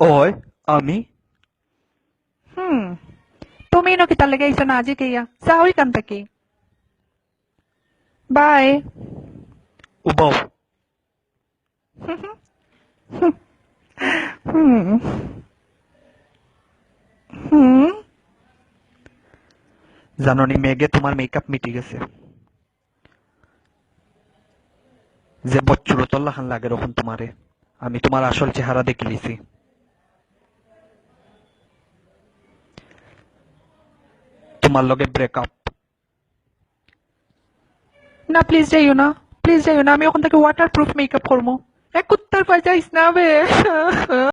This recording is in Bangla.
ওই আমি Hmm. তুমি no kita lagay sa naji kaya. Sawi kan taki. Bye. উবাও Hmm. Hmm. জাননি মেঘে তোমার মেকআপ মিটে গেছে যে বচ্চুর তল্লাখান লাগে রকম তোমারে আমি তোমার আসল চেহারা দেখে লিছি তোমার লগে ব্রেকআপ না প্লিজ যাইও না প্লিজ যাইও না, আমি ওখান থেকে ওয়াটার প্রুফ মেকআপ করব। এক পাই যাইস না বে।